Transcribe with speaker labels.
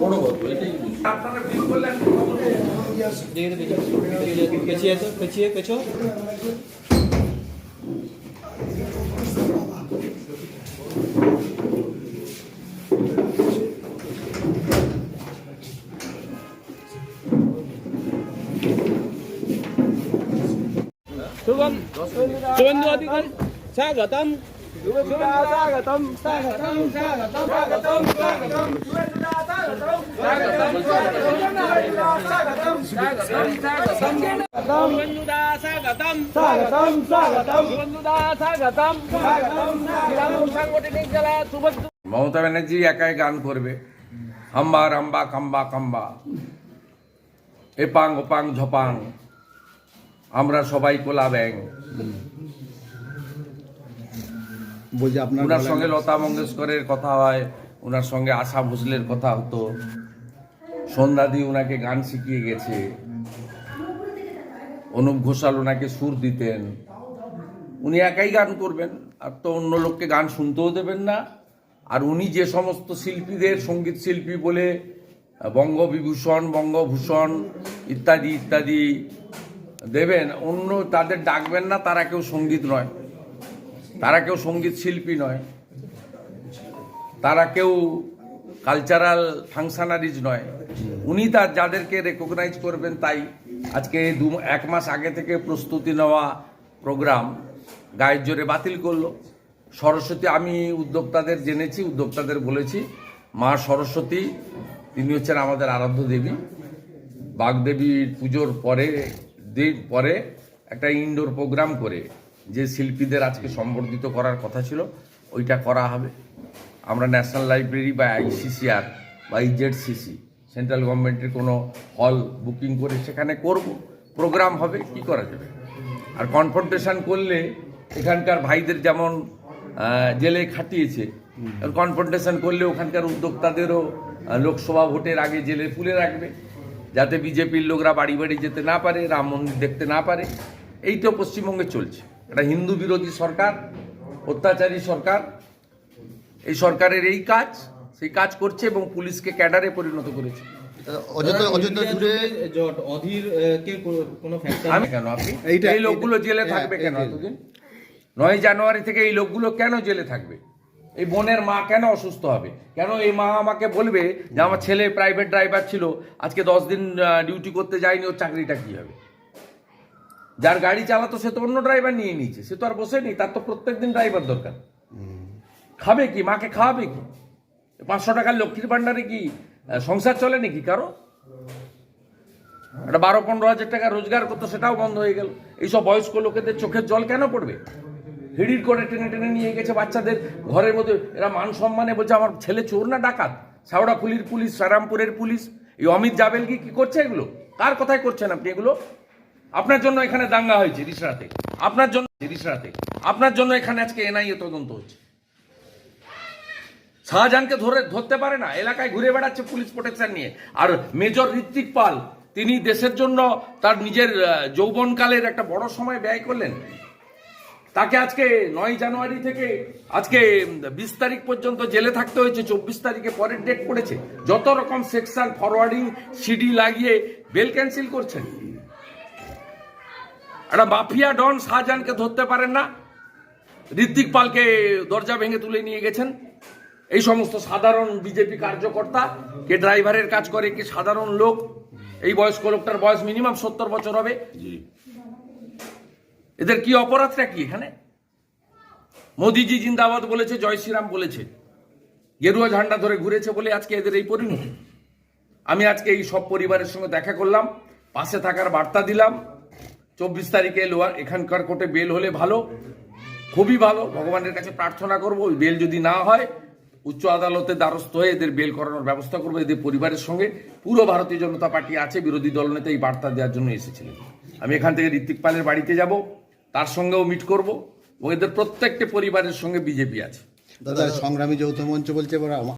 Speaker 1: বড় গল্প এটাই
Speaker 2: আপনারা বিল করলেন
Speaker 3: পেছিয়ে তো পেছিয়ে পেছো শুভেন্দু অধিকারী স্বাগতম স্বাগতম
Speaker 2: মমতা ব্যানার্জি একাই গান করবে হাম্বা রাম্বা কাম্বা কাম্বা এপাং ওপাং ঝপাং আমরা সবাই কোলা ব্যাং
Speaker 4: বলছি আপনার
Speaker 2: ওনার সঙ্গে লতা মঙ্গেশকরের কথা হয় ওনার সঙ্গে আশা ভোসলের কথা হতো। সন্ধ্যাদি ওনাকে গান শিখিয়ে গেছে। অনুপ ঘোষাল ওনাকে সুর দিতেন। উনি একাই গান করবেন আর তো অন্য লোককে গান শুনতেও দেবেন না। আর উনি যে সমস্ত শিল্পীদের সংগীত শিল্পী বলে বঙ্গবিভূষণ বঙ্গভূষণ ইত্যাদি ইত্যাদি দেবেন অন্য তাদের ডাকবেন না তারা কেউ সংগীত নয়। তারা কেউ সংগীত শিল্পী নয়। তারা কেউ কালচারাল ফাংশনারিজ নয়। উনি তার যাদেরকে রেকগনাইজ করবেন তাই আজকে দু, এক মাস আগে থেকে প্রস্তুতি নেওয়া প্রোগ্রাম গায়ের জোরে বাতিল করল। সরস্বতী, আমি উদ্যোক্তাদের জেনেছি, উদ্যোক্তাদের বলেছি, মা সরস্বতী, তিনি হচ্ছেন আমাদের আরাধ্য দেবী। বাগদেবীর পুজোর পরে পরে একটা ইনডোর প্রোগ্রাম করে যে শিল্পীদের আজকে সম্বর্ধিত করার কথা ছিল ওইটা করা হবে। আমরা ন্যাশনাল লাইব্রেরি বা আইসিসিআর বা ইজেডসিসি সেন্ট্রাল গভর্নমেন্টের কোনো হল বুকিং করে সেখানে করব। প্রোগ্রাম হবে কি করা যাবে? আর কনফ্রন্টেশন করলে এখানকার ভাইদের যেমন জেলে খাটিয়েছে কনফ্রন্টেশন করলে ওখানকার উদ্যোক্তাদেরও লোকসভা ভোটের আগে জেলে তুলে রাখবে যাতে বিজেপির লোকরা বাড়ি বাড়ি যেতে না পারে রাম মন্দির দেখতে না পারে। এই তো পশ্চিমবঙ্গে চলছে। একটা হিন্দু বিরোধী সরকার অত্যাচারী সরকার। এই সরকারের এই কাজ সেই কাজ করছে এবং পুলিশকে ক্যাডারে পরিণত করেছে।
Speaker 4: অযোধ্যা অযোধ্যা জুড়ে
Speaker 3: অধীর আহ, কে কো- কোনো
Speaker 2: কেন আপনি?
Speaker 4: এইটা-
Speaker 2: এই লোকগুলো জেলে
Speaker 4: হ্যাঁ,
Speaker 2: থাকবে কেন এতদিন? নয় জানুয়ারি থেকে এই লোকগুলো কেন জেলে থাকবে? এই বোনের মা কেন অসুস্থ হবে? কেন এই মা আমাকে বলবে যে আমার ছেলে প্রাইভেট ড্রাইভার ছিল আজকে দশ দিন ডিউটি করতে যায়নি ওর চাকরিটা কি হবে? যার গাড়ি চালাতো সে তো অন্য ড্রাইভার নিয়ে নিয়েছে, সে তো আর বসেনি তার তো প্রত্যেক দিন ড্রাইভার দরকার। খাবে কি? মাকে খাওয়াবে কি? পাঁচশো টাকার লক্ষ্মীর ভান্ডারে কি সংসার চলে নাকি কারও? একটা বারো পনেরো হাজার টাকা রোজগার করতো, সেটাও বন্ধ হয়ে গেল। এইসব বয়স্ক লোকেদের চোখের জল কেন পড়বে? হিড়ির করে টেনে টেনে নিয়ে গেছে বাচ্চাদের ঘরের মধ্যে। এরা মান সম্মানে বলছে, আমার ছেলে চোর না ডাকাত? সাউড়াফুলির পুলিশ, সারামপুরের পুলিশ? এই অমিত জাবেলকি কি করছে এগুলো? কার কথায় করছেন আপনি এগুলো? আপনার জন্য এখানে দাঙ্গা হয়েছে রিসরাতে। আপনার জন্য রিসরাতে। আপনার জন্য এখানে আজকে এনআইএ তদন্ত হচ্ছে। শাহজাহানকে ধরে ধরতে পারে না, এলাকায় ঘুরে বেড়াচ্ছে পুলিশ প্রোটেকশন নিয়ে। আর মেজর ঋত্বিক পাল, তিনি দেশের জন্য তার নিজের যৌবনকালের একটা বড় সময় ব্যয় করলেন। তাকে আজকে নয় জানুয়ারি থেকে আজকে বিশ তারিখ পর্যন্ত জেলে থাকতে হয়েছে, চব্বিশ তারিখে পরের ডেট পড়েছে। যত রকম সেকশন ফরওয়ার্ডিং সিডি লাগিয়ে বেল ক্যান্সেল করছেন। একটা মাফিয়া ডন শাহজাহানকে ধরতে পারেন না। ঋত্বিক পালকে দরজা ভেঙে তুলে নিয়ে গেছেন। এই সমস্ত সাধারণ বিজেপি কার্যকর্তা কে ড্রাইভারের কাজ করে কে সাধারণ লোক এই বয়স্ক লোকটার বয়স মিনিমাম সত্তর বছর হবে। এদের কি অপরাধটা কি এখানে? মোদিজি জিন্দাবাদ বলেছে জয় শ্রীরাম বলেছে। গেরুয়া ঝান্ডা ধরে ঘুরেছে বলে আজকে এদের এই পরিণতি। আমি আজকে এই সব পরিবারের সঙ্গে দেখা করলাম পাশে থাকার বার্তা দিলাম। চব্বিশ তারিখে লোয়ার এখানকার কোর্টে বেল হলে ভালো, খুবই ভালো। ভগবানের কাছে প্রার্থনা করব, ওই বেল যদি না হয়, উচ্চ আদালতের দ্বারস্থ হয়ে এদের বেল করানোর ব্যবস্থা করব এদের পরিবারের সঙ্গে। পুরো ভারতীয় জনতা পার্টি আছে, বিরোধী দলনেতা এই বার্তা দেওয়ার জন্য এসেছিলেন। আমি এখান থেকে ঋত্বিক পালের বাড়িতে যাব, তার সঙ্গেও মিট করব, এবং এদের প্রত্যেকটি পরিবারের সঙ্গে বিজেপি আছে।
Speaker 4: দাদা, সংগ্রামী যৌথ মঞ্চ বলছে